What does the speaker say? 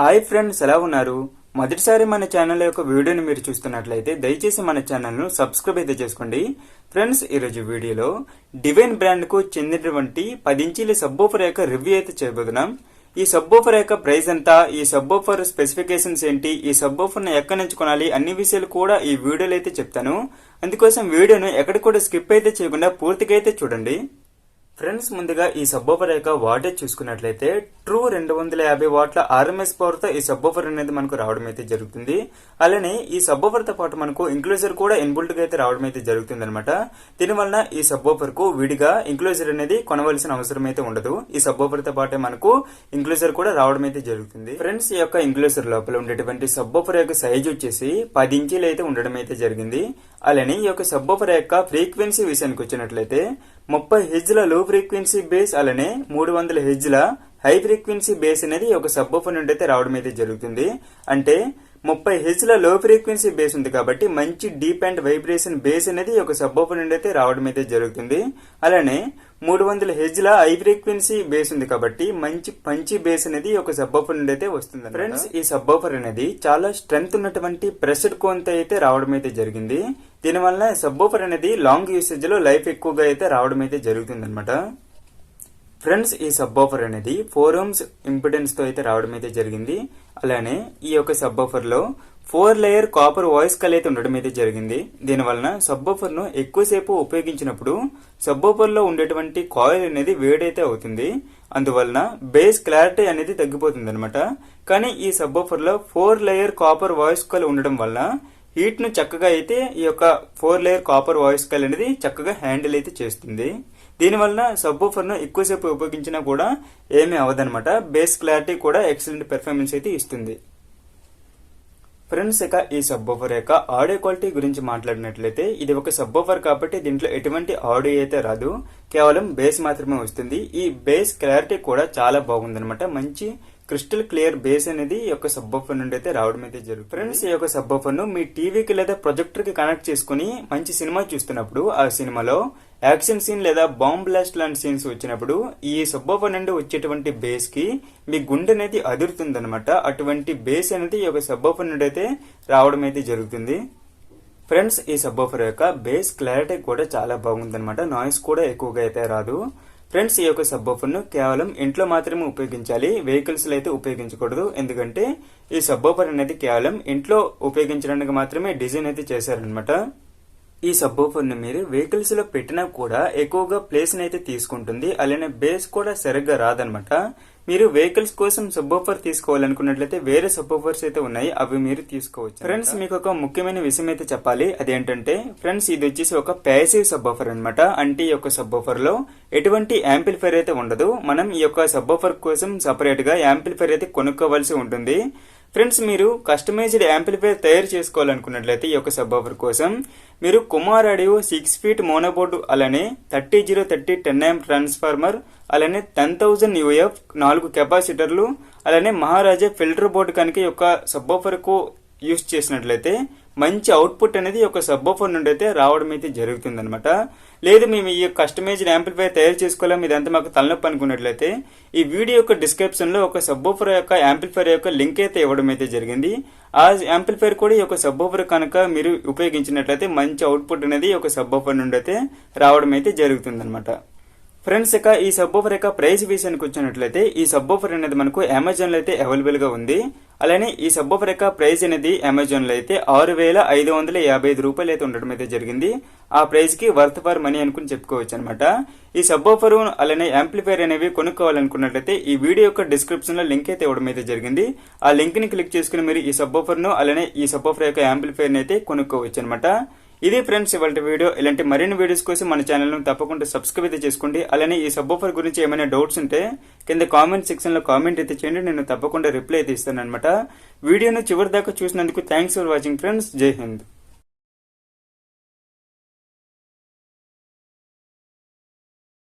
Hi friends ఎలా ఉన్నారు? మొదటిసారి మన ఛానల్ యొక్క వీడియోని మీరు చూస్తున్నట్లయితే దయచేసి మన ఛానల్ను సబ్స్క్రైబ్ అయితే చేసుకోండి. ఫ్రెండ్స్ ఈరోజు వీడియోలో డివైన్ బ్రాండ్కు చెందినటువంటి పది ఇంచీల సబ్బోఫర్ యొక్క రివ్యూ అయితే చేయబోతున్నాం. ఈ సబ్బోఫర్ యొక్క ప్రైస్ ఎంత? ఈ సబ్బోఫర్ స్పెసిఫికేషన్స్ ఏంటి? ఈ సబ్బోఫర్ను ఎక్కడి నుంచి కొనాలి? అన్ని విషయాలు కూడా ఈ వీడియోలో అయితే చెప్తాను. అందుకోసం వీడియోను ఎక్కడ కూడా స్కిప్ అయితే చేయకుండా పూర్తిగా అయితే చూడండి. ఫ్రెండ్స్ ముందుగా ఈ సబ్బోఫర్ యొక్క వాటేజ్ చూసుకున్నట్లయితే ట్రూ రెండు వందల యాభై వాట్ల ఆర్ఎంఎస్ పవర్తో ఈ సబ్బోఫర్ అనేది మనకు రావడం అయితే జరుగుతుంది. అలానే ఈ సబ్బోఫర్తో పాటు మనకు ఇంక్లోజర్ కూడా ఇన్బుల్ట్గా అయితే రావడం అయితే జరుగుతుంది అనమాట దీనివల్ల ఈ సబ్బోఫర్కు విడిగా ఇంక్లోజర్ అనేది కొనవలసిన అవసరం అయితే ఉండదు. ఈ సబ్బోఫర్తో పాటే మనకు ఇంక్లోజర్ కూడా రావడం అయితే జరుగుతుంది. ఫ్రెండ్స్ ఈ యొక్క ఇంక్లోజర్ లోపల ఉండేటువంటి సబ్బోఫర్ యొక్క సైజ్ వచ్చేసి పది ఇంచీలు అయితే ఉండడం అయితే జరిగింది. అలానే ఈ యొక్క సబ్బోఫర్ యొక్క ఫ్రీక్వెన్సీ విషయానికి వచ్చినట్లయితే ముప్పై హెజ్ల లో ఫ్రీక్వెన్సీ బేస్ అలానే మూడు వందల హెజ్ల హై ఫ్రీక్వెన్సీ బేస్ అనేది ఒక సబ్బోఫర్ నుండి అయితే రావడం అయితే జరుగుతుంది. అంటే ముప్పై హెజ్ల లో ఫ్రీక్వెన్సీ బేస్ ఉంది కాబట్టి మంచి డీప్ అండ్ వైబ్రేషన్ బేస్ అనేది ఒక సబ్బోఫర్ నుండి అయితే రావడం అయితే జరుగుతుంది. అలానే మూడు వందల హెజ్ల హై ఫ్రీక్వెన్సీ బేస్ ఉంది కాబట్టి మంచి పంచి బేస్ అనేది ఒక సబ్బోఫర్ నుండి అయితే వస్తుంది ఫ్రెండ్స్ ఈ సబ్బోఫర్ అనేది చాలా స్ట్రెంగ్త్ ఉన్నటువంటి ప్రెషర్ కోన్తో అయితే రావడం అయితే జరిగింది. దీనివల్ల సబ్బూఫర్ అనేది లాంగ్ యూసేజ్లో లైఫ్ ఎక్కువగా అయితే రావడం అయితే జరుగుతుంది ఫ్రెండ్స్ ఈ సబ్బోఫర్ అనేది ఫోర్ ఓమ్స్ ఇంపిడెన్స్తో అయితే రావడం అయితే జరిగింది. అలానే ఈ యొక్క సబ్బోఫర్లో four layer copper voice coil అయితే ఉండడం అయితే జరిగింది. దీనివలన సబ్బోఫర్ను ఎక్కువసేపు ఉపయోగించినప్పుడు సబ్బోఫర్లో ఉండేటువంటి కాయిల్ అనేది వేడైతే అవుతుంది. అందువలన బేస్ క్లారిటీ అనేది తగ్గిపోతుంది అనమాట కానీ ఈ సబ్బోఫర్లో four layer copper voice coil ఉండడం వల్ల హీట్ను చక్కగా అయితే ఈ యొక్క four layer copper voice coil అనేది చక్కగా హ్యాండిల్ అయితే చేస్తుంది. దీనివల్ల సబ్ను ఎక్కువసేపు ఉపయోగించినా కూడా ఏమీ అవదనమాట బేస్ క్లారిటీ కూడా ఎక్సలెంట్ పెర్ఫార్మెన్స్ అయితే ఇస్తుంది. ఫ్రెండ్స్ ఇక ఈ సబ్బోఫర్ యొక్క ఆడియో క్వాలిటీ గురించి మాట్లాడినట్లయితే ఇది ఒక సబ్బోఫర్ కాబట్టి దీంట్లో ఎటువంటి ఆడియో అయితే రాదు. కేవలం బేస్ మాత్రమే వస్తుంది. ఈ బేస్ క్లారిటీ కూడా చాలా బాగుందనమాట మంచి క్రిస్టల్ క్లియర్ బేస్ అనేది ఈ యొక్క సబ్బోఫర్ నుండి అయితే రావడం అయితే జరుగుతుంది. ఫ్రెండ్స్ ఈ యొక్క సబ్బోఫర్ను మీ టీవీకి లేదా ప్రొజెక్టర్కి కనెక్ట్ చేసుకుని మంచి సినిమా చూస్తున్నప్పుడు ఆ సినిమాలో యాక్షన్ సీన్ లేదా బాంబ్ బ్లాస్ట్ లాంటి సీన్స్ వచ్చినప్పుడు ఈ సబ్బోఫర్ నుండి వచ్చేటువంటి బేస్కి మీ గుండె అనేది అదురుతుందనమాట అటువంటి బేస్ అనేది ఈ యొక్క సబ్బోఫర్ నుండి అయితే రావడం అయితే జరుగుతుంది. ఫ్రెండ్స్ ఈ సబ్బోఫర్ యొక్క బేస్ క్లారిటీ కూడా చాలా బాగుందనమాట నాయిస్ కూడా ఎక్కువగా అయితే రాదు. ఫ్రెండ్స్ ఈ యొక్క సబ్బోఫర్ను కేవలం ఇంట్లో మాత్రమే ఉపయోగించాలి. వెహికల్స్లో అయితే ఉపయోగించకూడదు. ఎందుకంటే ఈ సబ్బోఫర్ అనేది కేవలం ఇంట్లో ఉపయోగించడానికి మాత్రమే డిజైన్ అయితే చేశారనమాట ఈ సబ్బోఫర్ని మీరు వెహికల్స్లో పెట్టినా కూడా ఎక్కువగా ప్లేస్ని అయితే తీసుకుంటుంది. అలానే బేస్ కూడా సరిగ్గా రాదనమాట. మీరు వెహికల్స్ కోసం సబ్బోఫర్ తీసుకోవాలనుకున్నట్లయితే వేరే సబ్బోఫర్స్ అయితే ఉన్నాయి. అవి మీరు తీసుకోవచ్చు ఫ్రెండ్స్ మీకు ఒక ముఖ్యమైన విషయం అయితే చెప్పాలి. అదేంటంటే ఫ్రెండ్స్ ఇది వచ్చేసి ఒక ప్యాసివ్ సబ్బోఫర్ అనమాట. అంటే ఈ యొక్క సబ్బోఫర్లో ఎటువంటి యాంప్లిఫైర్ అయితే ఉండదు. మనం ఈ యొక్క సబ్బోఫర్ కోసం సపరేట్గా యాంపిల్ఫైర్ అయితే కొనుక్కోవాల్సి ఉంటుంది. ఫ్రెండ్స్ మీరు కస్టమైజ్డ్ యాంప్లిఫైర్ తయారు చేసుకోవాలనుకున్నట్లయితే ఈ యొక్క సబ్బోఫర్ కోసం మీరు Kumar audio six feet mono board అలానే thirty zero thirty ten M transformer అలానే టెన్ థౌజండ్ యూఎఫ్ నాలుగు కెపాసిటర్లు అలానే మహారాజా ఫిల్టర్ బోర్డు కనుక యొక్క సబ్బోఫర్కు యూస్ చేసినట్లయితే మంచి అవుట్పుట్ అనేది ఒక సబ్బోఫోన్ నుండి అయితే రావడం అయితే జరుగుతుంది అనమాట లేదు మేము ఈ కస్టమైజ్డ్ యాంప్లిఫైర్ తయారు చేసుకోలేము ఇదంతా మాకు తలనొప్పి అనుకున్నట్లయితే ఈ వీడియో యొక్క డిస్క్రిప్షన్లో ఒక సబ్బోఫర్ యొక్క యాంప్లిఫైర్ యొక్క లింక్ అయితే ఇవ్వడం అయితే జరిగింది. ఆ యాంప్లిఫైర్ కూడా ఈ యొక్క సబ్బోఫర్ కనుక మీరు ఉపయోగించినట్లయితే మంచి అవుట్పుట్ అనేది ఒక సబ్బోఫర్ నుండి అయితే రావడం అయితే జరుగుతుంది అనమాట ఫ్రెండ్స్ ఇక ఈ సబ్బోఫర్ యొక్క ప్రైస్ విషయానికి వచ్చినట్లయితే ఈ సబ్బోఫర్ అనేది మనకు అమెజాన్లో అయితే అవైలబుల్గా ఉంది. అలానే ఈ సబ్బోఫర్ యొక్క ప్రైస్ అనేది అమెజాన్లో అయితే ఆరు వేల ఐదు వందల యాభై ఐదు రూపాయలు అయితే ఉండడం అయితే జరిగింది. ఆ ప్రైస్కి వర్త్ ఫర్ మనీ అనుకుని చెప్పుకోవచ్చు అనమాట ఈ సబ్బోఫర్ అలానే యాంప్లిఫైర్ అనేవి కొనుక్కోవాలనుకున్నట్లయితే ఈ వీడియో యొక్క డిస్క్రిప్షన్లో లింక్ అయితే ఇవ్వడం అయితే జరిగింది. ఆ లింక్ని క్లిక్ చేసుకుని మీరు ఈ సబ్బోఫర్ను అలానే ఈ సబ్బోఫర్ యొక్క యాంప్లిఫైర్ అయితే కొనుక్కోవచ్చు అనమాట ఇది ఫ్రెండ్స్ ఇవాళ వీడియో. ఇలాంటి మరిన్ని వీడియోస్ కోసం మన ఛానల్ను తప్పకుండా సబ్స్క్రైబ్ అయితే చేసుకోండి. అలానే ఈ సబ్బోఫర్ గురించి ఏమైనా డౌట్స్ ఉంటే కింద కామెంట్ సెక్షన్లో కామెంట్ అయితే చేయండి. నేను తప్పకుండా రిప్లై అయితే ఇస్తాను అనమాట వీడియోను చివరి దాకా చూసినందుకు థ్యాంక్స్ ఫర్ వాచింగ్ ఫ్రెండ్స్ జై హింద్.